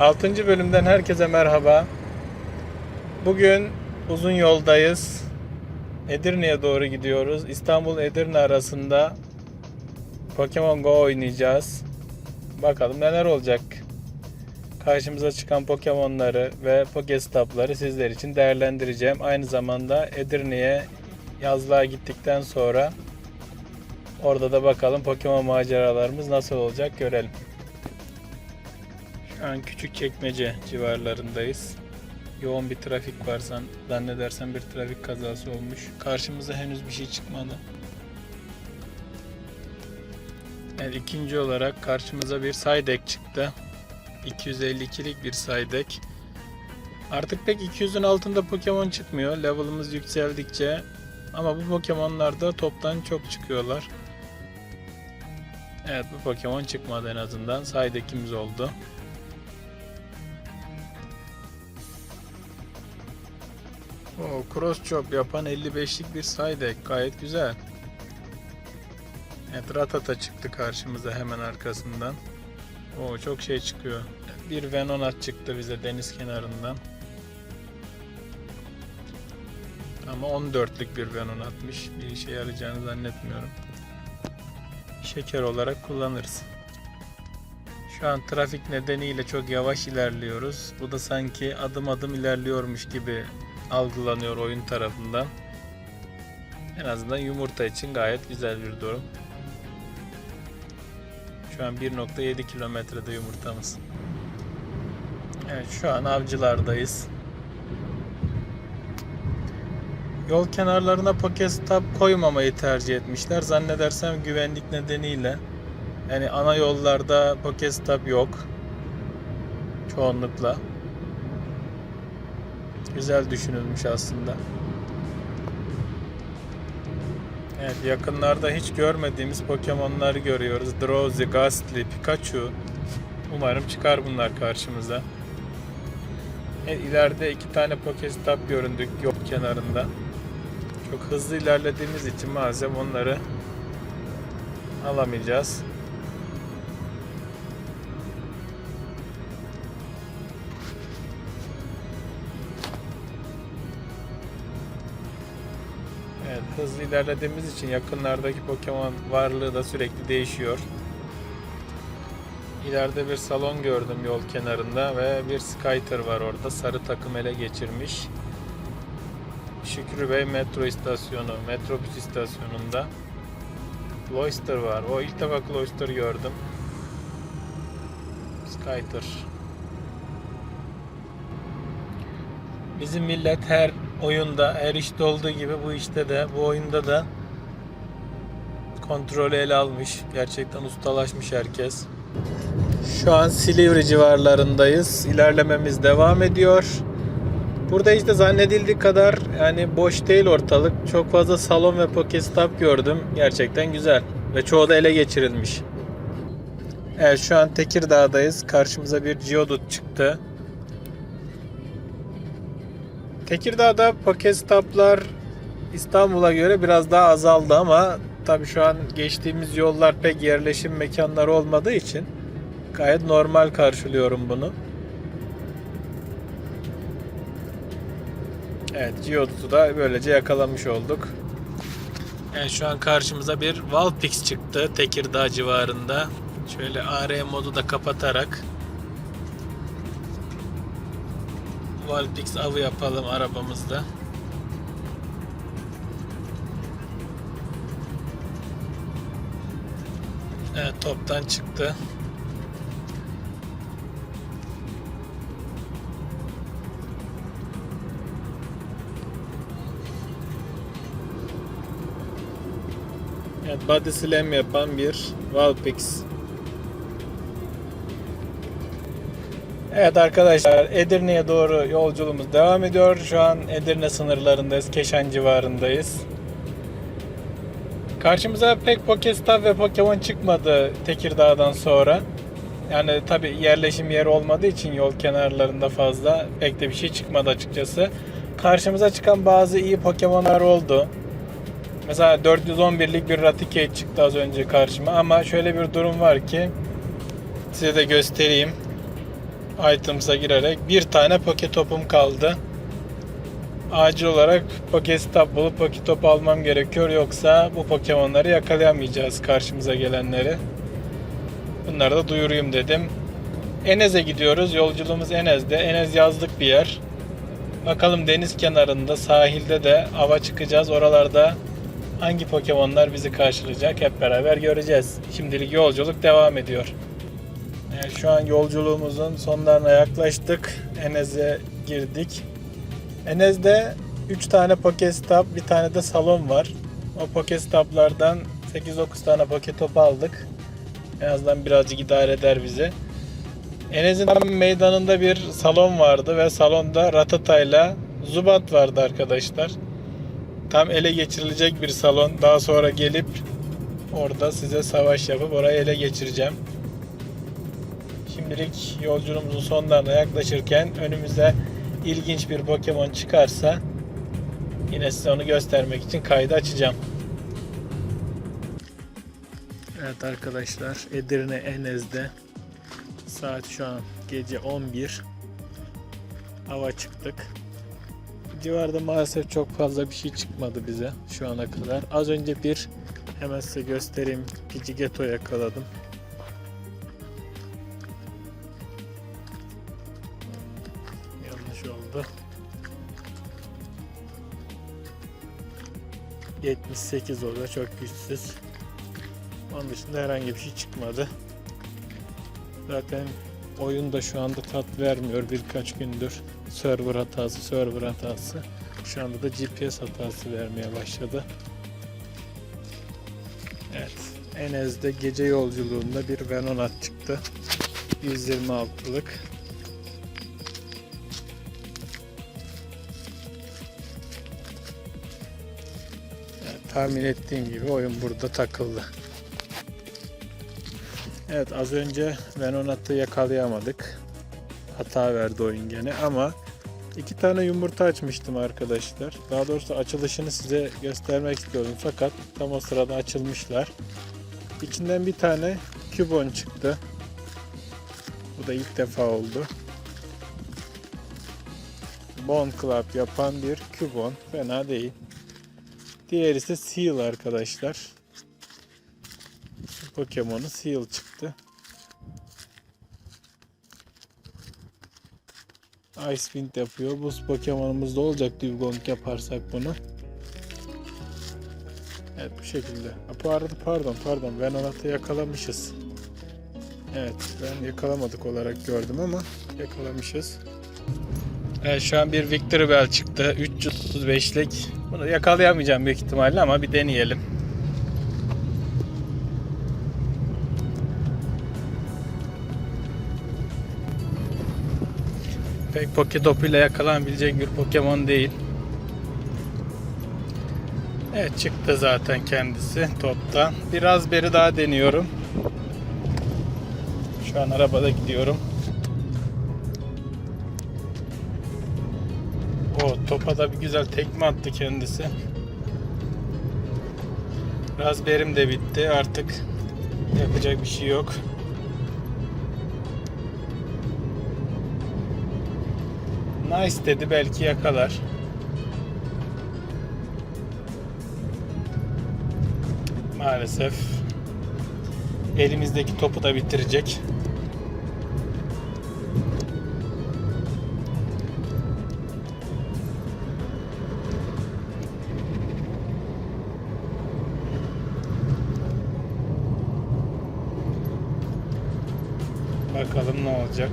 6. bölümden herkese merhaba. Bugün uzun yoldayız. Edirne'ye doğru gidiyoruz. İstanbul Edirne arasında Pokemon Go oynayacağız. Bakalım neler olacak. Karşımıza çıkan Pokemon'ları ve Pokestop'ları sizler için değerlendireceğim. Aynı zamanda Edirne'ye yazlığa gittikten sonra orada da bakalım Pokemon maceralarımız nasıl olacak görelim. Şu an küçük çekmece civarlarındayız. Yoğun bir trafik var zan- zannedersem bir trafik kazası olmuş. Karşımıza henüz bir şey çıkmadı. Evet, ikinci olarak karşımıza bir Psyduck çıktı. 252'lik bir Psyduck. Artık pek 200'ün altında Pokemon çıkmıyor. Level'ımız yükseldikçe ama bu Pokemon'lar da toptan çok çıkıyorlar. Evet bu Pokemon çıkmadı en azından. Psyduck'imiz oldu. O cross chop yapan 55'lik bir Psyduck gayet güzel. Evet Ratata çıktı karşımıza hemen arkasından. O çok şey çıkıyor. Bir Venonat çıktı bize deniz kenarından. Ama 14'lük bir Venonat'mış. Bir işe yarayacağını zannetmiyorum. Şeker olarak kullanırız. Şu an trafik nedeniyle çok yavaş ilerliyoruz. Bu da sanki adım adım ilerliyormuş gibi algılanıyor oyun tarafından. En azından yumurta için gayet güzel bir durum. Şu an 1.7 kilometrede yumurtamız. Evet şu an avcılardayız. Yol kenarlarına Pokestop koymamayı tercih etmişler. Zannedersem güvenlik nedeniyle. Yani ana yollarda Pokestop yok. Çoğunlukla. Güzel düşünülmüş aslında. Evet yakınlarda hiç görmediğimiz Pokemon'lar görüyoruz. Drowsy, Gastly, Pikachu. Umarım çıkar bunlar karşımıza. Evet, ileride iki tane Pokestop göründük yol kenarında. Çok hızlı ilerlediğimiz için maalesef onları alamayacağız. Hızlı ilerlediğimiz için yakınlardaki Pokemon varlığı da sürekli değişiyor. İleride bir salon gördüm yol kenarında ve bir Skyter var orada. Sarı takım ele geçirmiş. Şükrü Bey metro istasyonu, metrobüs istasyonunda. Cloyster var. O ilk defa Cloyster gördüm. Skyter. Bizim millet her oyunda, her işte olduğu gibi bu işte de, bu oyunda da kontrolü ele almış. Gerçekten ustalaşmış herkes. Şu an Silivri civarlarındayız. İlerlememiz devam ediyor. Burada işte zannedildiği kadar yani boş değil ortalık. Çok fazla salon ve Pokestop gördüm. Gerçekten güzel. Ve çoğu da ele geçirilmiş. Evet şu an Tekirdağ'dayız. Karşımıza bir Geodude çıktı. Tekirdağ'da Pokestop'lar İstanbul'a göre biraz daha azaldı ama tabii şu an geçtiğimiz yollar pek yerleşim mekanları olmadığı için gayet normal karşılıyorum bunu. Evet, Geodude'u da böylece yakalamış olduk. Evet, şu an karşımıza bir Valpix çıktı Tekirdağ civarında. Şöyle AR modu da kapatarak Valpix avı yapalım arabamızda. Evet toptan çıktı. Evet body slam yapan bir Valpix. Evet arkadaşlar Edirne'ye doğru yolculuğumuz devam ediyor. Şu an Edirne sınırlarındayız. Keşan civarındayız. Karşımıza pek Pokestop ve Pokemon çıkmadı Tekirdağ'dan sonra. Yani tabi yerleşim yeri olmadığı için yol kenarlarında fazla pek de bir şey çıkmadı açıkçası. Karşımıza çıkan bazı iyi Pokemon'lar oldu. Mesela 411'lik bir Raticate çıktı az önce karşıma ama şöyle bir durum var ki size de göstereyim. İtems'a girerek bir tane Poketop'um kaldı. Acil olarak Pokestop bulup Poketop almam gerekiyor yoksa bu Pokemon'ları yakalayamayacağız karşımıza gelenleri. Bunları da duyurayım dedim. Enez'e gidiyoruz. Yolculuğumuz Enez'de. Enez yazlık bir yer. Bakalım deniz kenarında, sahilde de ava çıkacağız. Oralarda hangi Pokemon'lar bizi karşılayacak hep beraber göreceğiz. Şimdilik yolculuk devam ediyor. Evet, şu an yolculuğumuzun sonlarına yaklaştık. Enez'e girdik. Enez'de 3 tane Pokestop, bir tane de salon var. O Pokestop'lardan 8-9 tane Poketop aldık. En azından birazcık idare eder bizi. Enez'in tam meydanında bir salon vardı ve salonda Ratata'yla Zubat vardı arkadaşlar. Tam ele geçirilecek bir salon. Daha sonra gelip orada size savaş yapıp orayı ele geçireceğim. Şimdilik yolculuğumuzun sonlarına yaklaşırken önümüze ilginç bir Pokemon çıkarsa yine size onu göstermek için kaydı açacağım. Evet arkadaşlar Edirne Enez'de saat şu an gece 11 hava çıktık. Civarda maalesef çok fazla bir şey çıkmadı bize şu ana kadar. Az önce bir hemen size göstereyim Pidgeotto yakaladım. 78 orada çok güçsüz. Onun dışında herhangi bir şey çıkmadı. Zaten oyun da şu anda tat vermiyor birkaç gündür. Server hatası, server hatası. Şu anda da GPS hatası vermeye başladı. Evet. Enez'de gece yolculuğunda bir Venonat çıktı. 126'lık. Tahmin ettiğim gibi oyun burada takıldı. Evet az önce Venonat'ı yakalayamadık. Hata verdi oyun gene ama iki tane yumurta açmıştım arkadaşlar. Daha doğrusu açılışını size göstermek istiyordum fakat tam o sırada açılmışlar. İçinden bir tane kübon çıktı. Bu da ilk defa oldu. Bone Club yapan bir kübon. Fena değil. Diğeri ise Seal arkadaşlar. Pokemon'u Seal çıktı. Icewind yapıyor. Buz Pokemon'umuz da olacak Dugong yaparsak bunu. Evet bu şekilde. Ha, arada pardon pardon Venonat'ı yakalamışız. Evet ben yakalamadık olarak gördüm ama yakalamışız. Evet şu an bir Victory Bell çıktı. 335'lik. Bunu yakalayamayacağım büyük ihtimalle ama bir deneyelim. Pek Poketop ile yakalanabilecek bir Pokemon değil. Evet çıktı zaten kendisi topta. Biraz beri daha deniyorum. Şu an arabada gidiyorum. O topa da bir güzel tekme attı kendisi. Raspberry'm de bitti. Artık yapacak bir şey yok. Nice dedi belki yakalar. Maalesef elimizdeki topu da bitirecek. Bakalım ne olacak.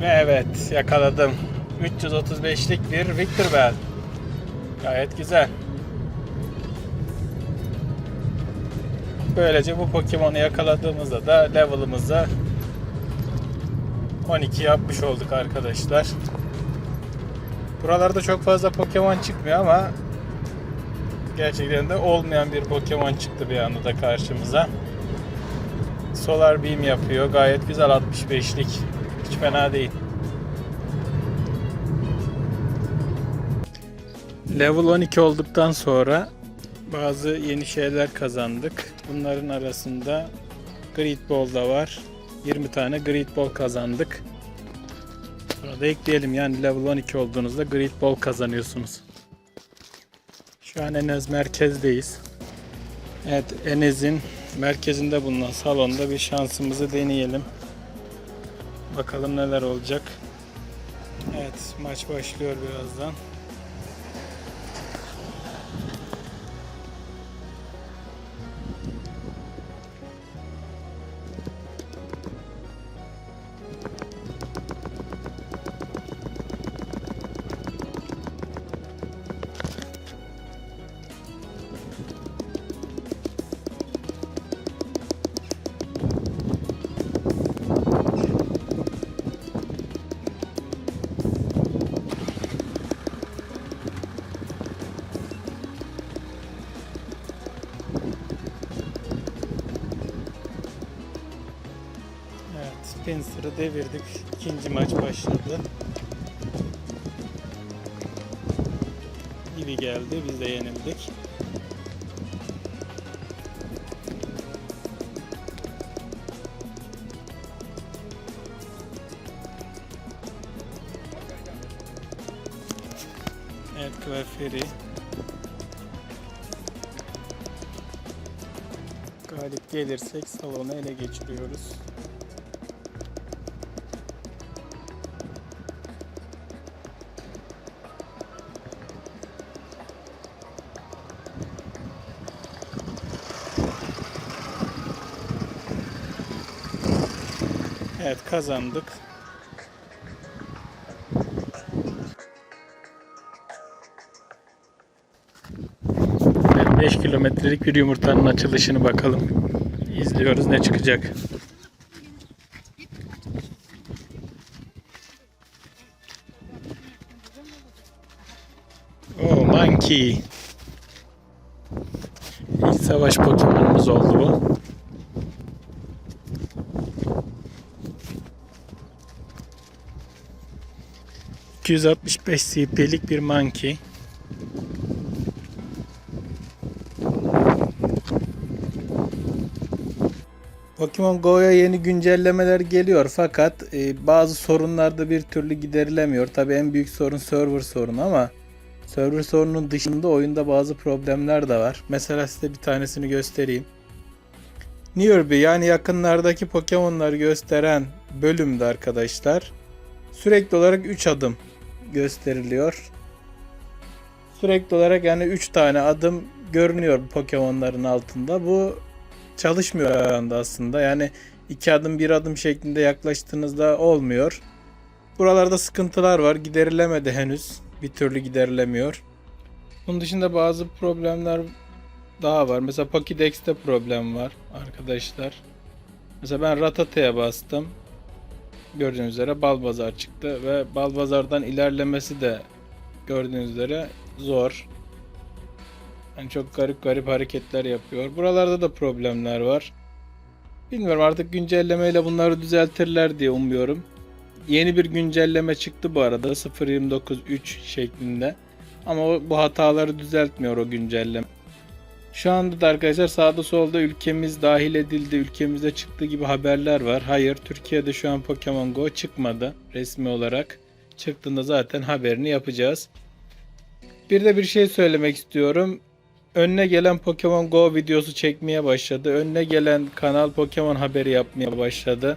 Ve evet yakaladım. 335'lik bir Victor Bell. Gayet güzel. Böylece bu Pokemon'u yakaladığımızda da level'ımızı 12 yapmış olduk arkadaşlar. Buralarda çok fazla Pokemon çıkmıyor ama gerçekten de olmayan bir Pokemon çıktı bir anda da karşımıza. Solar Beam yapıyor. Gayet güzel 65'lik. Hiç fena değil. Level 12 olduktan sonra bazı yeni şeyler kazandık. Bunların arasında Great Ball da var. 20 tane Great Ball kazandık. Burada ekleyelim yani level 12 olduğunuzda Great Ball kazanıyorsunuz. Şu an Enes merkezdeyiz. Evet Enes'in merkezinde bulunan salonda bir şansımızı deneyelim. Bakalım neler olacak. Evet maç başlıyor birazdan. Spencer'ı devirdik. İkinci maç başladı. Gibi geldi. Biz de yenildik. Evet Kvarferi. Galip gelirsek salonu ele geçiriyoruz. Kazandık. Evet, 5 kilometrelik bir yumurtanın açılışını bakalım. İzliyoruz ne çıkacak. Oh monkey. İlk savaş Pokemon'umuz oldu bu. ...265 CP'lik bir monkey. Pokemon Go'ya yeni güncellemeler geliyor fakat e, bazı sorunlar da bir türlü giderilemiyor. Tabi en büyük sorun server sorunu ama server sorunun dışında oyunda bazı problemler de var. Mesela size bir tanesini göstereyim. Nearby yani yakınlardaki Pokemon'ları gösteren bölümde arkadaşlar sürekli olarak 3 adım gösteriliyor. Sürekli olarak yani 3 tane adım görünüyor Pokemon'ların altında. Bu çalışmıyor anda aslında. Yani iki adım bir adım şeklinde yaklaştığınızda olmuyor. Buralarda sıkıntılar var. Giderilemedi henüz. Bir türlü giderilemiyor. Bunun dışında bazı problemler daha var. Mesela Pokédex'te problem var arkadaşlar. Mesela ben Ratate'ye bastım. Gördüğünüz üzere Balbazar çıktı ve Balbazar'dan ilerlemesi de gördüğünüz üzere zor. Yani çok garip garip hareketler yapıyor. Buralarda da problemler var. Bilmiyorum artık güncellemeyle bunları düzeltirler diye umuyorum. Yeni bir güncelleme çıktı bu arada 0.29.3 şeklinde. Ama bu hataları düzeltmiyor o güncelleme. Şu anda da arkadaşlar sağda solda ülkemiz dahil edildi, ülkemizde çıktı gibi haberler var. Hayır, Türkiye'de şu an Pokemon Go çıkmadı resmi olarak. Çıktığında zaten haberini yapacağız. Bir de bir şey söylemek istiyorum. Önüne gelen Pokemon Go videosu çekmeye başladı. Önüne gelen kanal Pokemon haberi yapmaya başladı.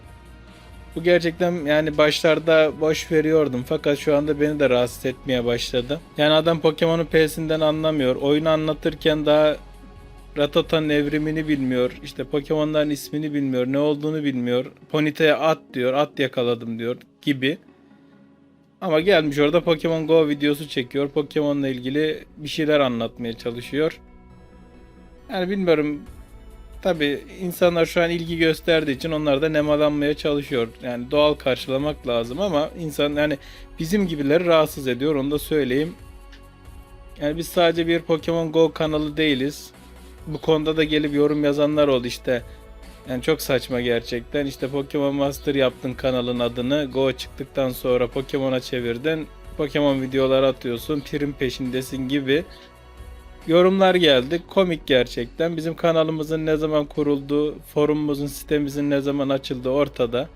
Bu gerçekten yani başlarda boş veriyordum fakat şu anda beni de rahatsız etmeye başladı. Yani adam Pokemon'un P'sinden anlamıyor. Oyunu anlatırken daha Ratata'nın evrimini bilmiyor. İşte Pokemon'ların ismini bilmiyor. Ne olduğunu bilmiyor. Ponyta'ya at diyor. At yakaladım diyor gibi. Ama gelmiş orada Pokemon Go videosu çekiyor. Pokemon'la ilgili bir şeyler anlatmaya çalışıyor. Yani bilmiyorum. Tabi insanlar şu an ilgi gösterdiği için onlar da nemalanmaya çalışıyor. Yani doğal karşılamak lazım ama insan yani bizim gibileri rahatsız ediyor onu da söyleyeyim. Yani biz sadece bir Pokemon Go kanalı değiliz. Bu konuda da gelip yorum yazanlar oldu işte. Yani çok saçma gerçekten. İşte Pokemon Master yaptın kanalın adını. Go çıktıktan sonra Pokemon'a çevirdin. Pokemon videoları atıyorsun. Prim peşindesin gibi. yorumlar geldi. Komik gerçekten. Bizim kanalımızın ne zaman kurulduğu, forumumuzun, sitemizin ne zaman açıldığı ortada.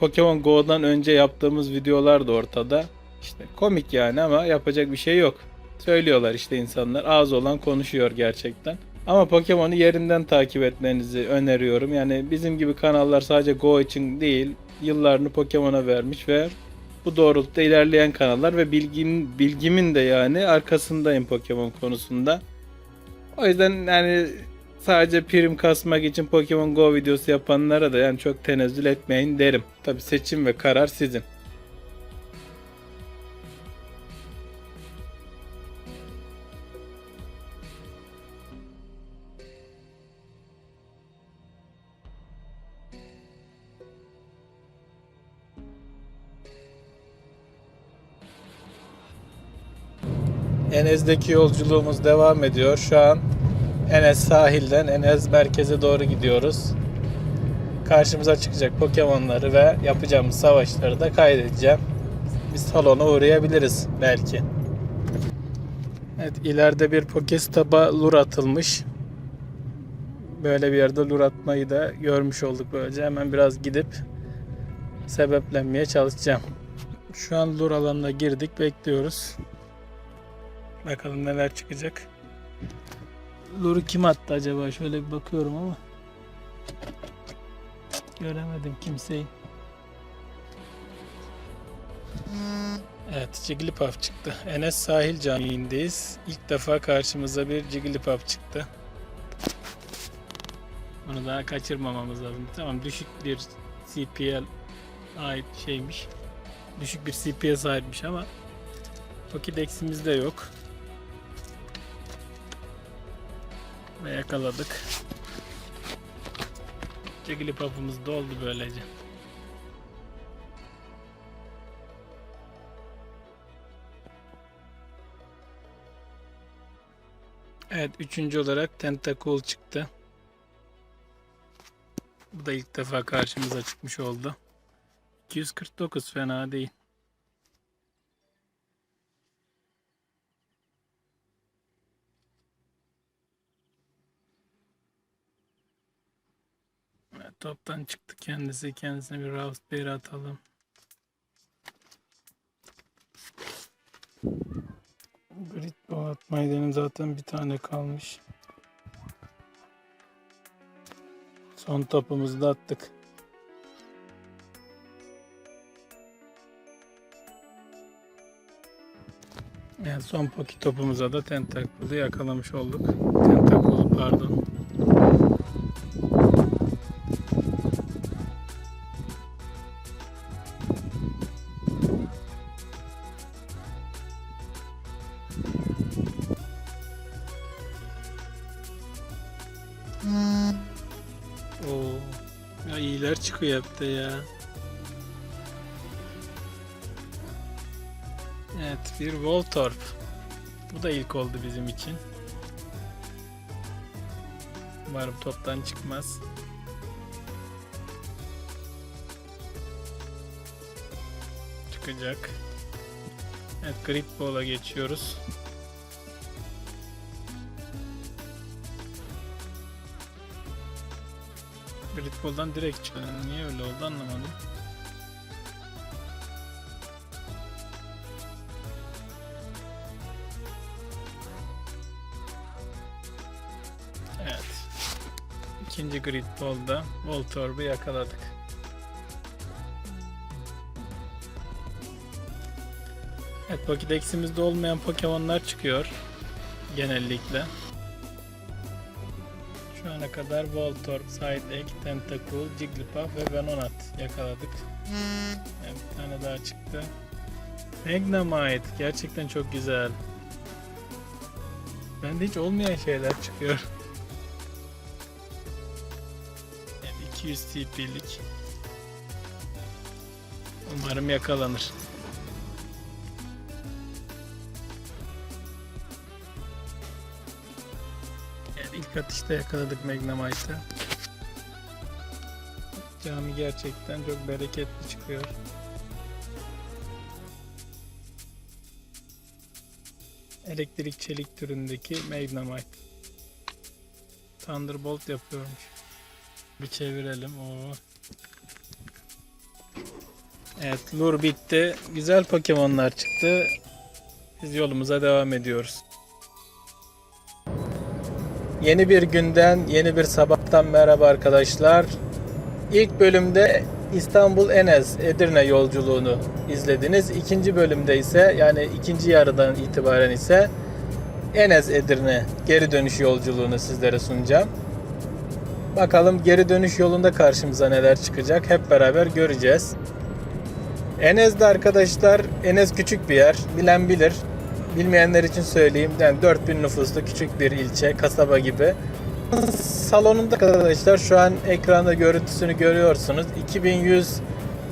Pokemon Go'dan önce yaptığımız videolar da ortada. İşte komik yani ama yapacak bir şey yok. Söylüyorlar işte insanlar. Ağız olan konuşuyor gerçekten. Ama Pokemon'u yerinden takip etmenizi öneriyorum. Yani bizim gibi kanallar sadece Go için değil, yıllarını Pokemon'a vermiş ve bu doğrultuda ilerleyen kanallar ve bilgim, bilgimin de yani arkasındayım Pokemon konusunda. O yüzden yani sadece prim kasmak için Pokemon Go videosu yapanlara da yani çok tenezzül etmeyin derim. Tabi seçim ve karar sizin. Enes'deki yolculuğumuz devam ediyor. Şu an Enes sahilden Enes merkeze doğru gidiyoruz. Karşımıza çıkacak Pokemon'ları ve yapacağımız savaşları da kaydedeceğim. Bir salona uğrayabiliriz belki. Evet ileride bir Pokestop'a lure atılmış. Böyle bir yerde lure atmayı da görmüş olduk böylece. Hemen biraz gidip sebeplenmeye çalışacağım. Şu an lure alanına girdik bekliyoruz. Bakalım neler çıkacak. Luru kim attı acaba? Şöyle bir bakıyorum ama. Göremedim kimseyi. Evet Jigglypuff çıktı. Enes Sahil Camii'ndeyiz. İlk defa karşımıza bir Jigglypuff çıktı. Bunu daha kaçırmamamız lazım. Tamam düşük bir CPL ait şeymiş. Düşük bir CP'ye sahipmiş ama Pokédex'imizde yok. Ve yakaladık. Jigglypuff'ımız doldu böylece. Evet üçüncü olarak Tentacool çıktı. Bu da ilk defa karşımıza çıkmış oldu. 249 fena değil. Evet, toptan çıktı kendisi. Kendisine bir Raspberry atalım. Grid ball atmayı zaten bir tane kalmış. Son topumuzu da attık. Yani son poki topumuza da Tentacle'ı yakalamış olduk. Tentacle'ı pardon. Çıkıyor hep de ya. Evet bir Voltorb. Bu da ilk oldu bizim için. Umarım toptan çıkmaz. Çıkacak. Evet Grid Ball'a geçiyoruz. Grid Ball'dan direkt çıkıyor. Niye öyle oldu anlamadım. Evet. İkinci Grid Ball'da Voltorb'u yakaladık. Evet Pokédex'imizde olmayan Pokemon'lar çıkıyor. Genellikle. Kadar Voltorb, Psyduck, Tentacool, Jigglypuff ve Venonat yakaladık. Evet, bir tane daha çıktı. Magnemite gerçekten çok güzel. Bende hiç olmayan şeyler çıkıyor. Evet, 200 TP'lik. Umarım yakalanır. İlk atışta yakaladık Magnemite'ı. Cami gerçekten çok bereketli çıkıyor. Elektrik çelik türündeki Magnemite. Thunderbolt yapıyormuş. Bir çevirelim. Oo. Evet, lure bitti. Güzel Pokemon'lar çıktı. Biz yolumuza devam ediyoruz. Yeni bir günden, yeni bir sabahtan merhaba arkadaşlar. İlk bölümde İstanbul Enes Edirne yolculuğunu izlediniz. İkinci bölümde ise yani ikinci yarıdan itibaren ise Enes Edirne geri dönüş yolculuğunu sizlere sunacağım. Bakalım geri dönüş yolunda karşımıza neler çıkacak hep beraber göreceğiz. Enes'de arkadaşlar Enes küçük bir yer. Bilen bilir. Bilmeyenler için söyleyeyim. Yani 4000 nüfuslu küçük bir ilçe, kasaba gibi. Salonunda arkadaşlar şu an ekranda görüntüsünü görüyorsunuz. 2100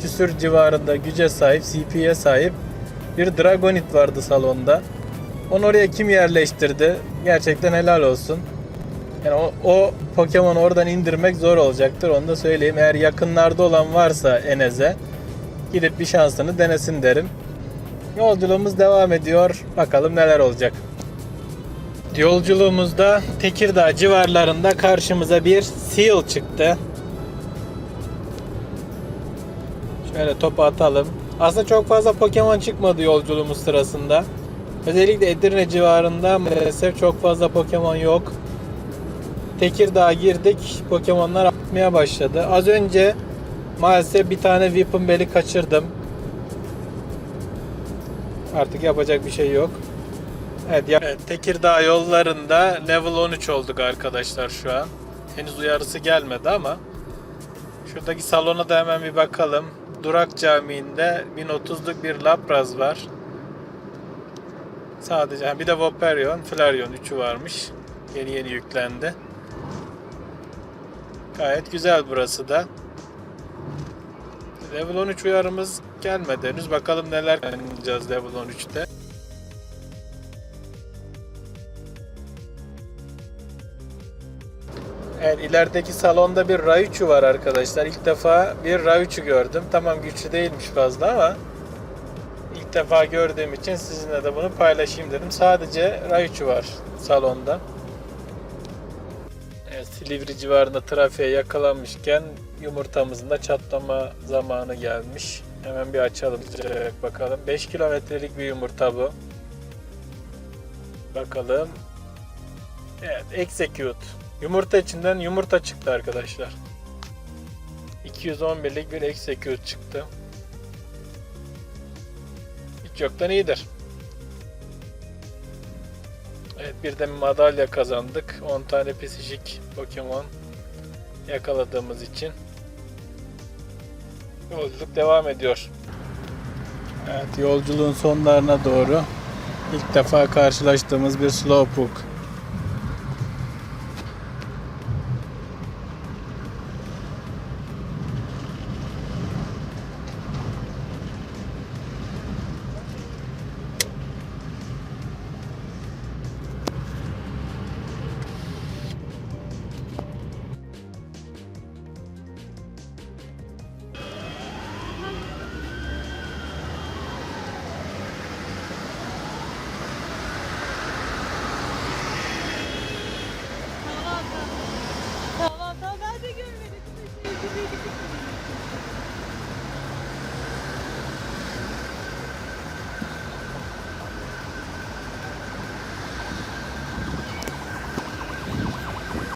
küsür civarında güce sahip, CP'ye sahip bir Dragonite vardı salonda. Onu oraya kim yerleştirdi? Gerçekten helal olsun. Yani o, o Pokemon oradan indirmek zor olacaktır. Onu da söyleyeyim. Eğer yakınlarda olan varsa Enes'e gidip bir şansını denesin derim. Yolculuğumuz devam ediyor. Bakalım neler olacak. Yolculuğumuzda Tekirdağ civarlarında karşımıza bir Seal çıktı. Şöyle topu atalım. Aslında çok fazla Pokemon çıkmadı yolculuğumuz sırasında. Özellikle Edirne civarında maalesef çok fazla Pokemon yok. Tekirdağ'a girdik. Pokemonlar atmaya başladı. Az önce maalesef bir tane Bell'i kaçırdım. Artık yapacak bir şey yok. Evet, ya- evet, Tekirdağ yollarında level 13 olduk arkadaşlar şu an. Henüz uyarısı gelmedi ama şuradaki salona da hemen bir bakalım. Durak Camii'nde 1030'luk bir Lapraz var. Sadece bir de Vaporeon, Flareon 3'ü varmış. Yeni yeni yüklendi. Gayet güzel burası da. Level 13 uyarımız gelmedi henüz. Bakalım neler yapacağız Level 13'te. Evet ilerideki salonda bir Raichu var arkadaşlar. İlk defa bir Raichu gördüm. Tamam güçlü değilmiş fazla ama ilk defa gördüğüm için sizinle de bunu paylaşayım dedim. Sadece Raichu var salonda. Evet, Silivri civarında trafiğe yakalanmışken yumurtamızın da çatlama zamanı gelmiş. Hemen bir açalım sıcak bakalım. 5 kilometrelik bir yumurta bu. Bakalım. Evet, execute. Yumurta içinden yumurta çıktı arkadaşlar. 211'lik bir execute çıktı. Hiç yoktan iyidir. Evet bir de madalya kazandık. 10 tane pisişik Pokemon yakaladığımız için. Yolculuk devam ediyor. Evet yolculuğun sonlarına doğru ilk defa karşılaştığımız bir Slowpoke.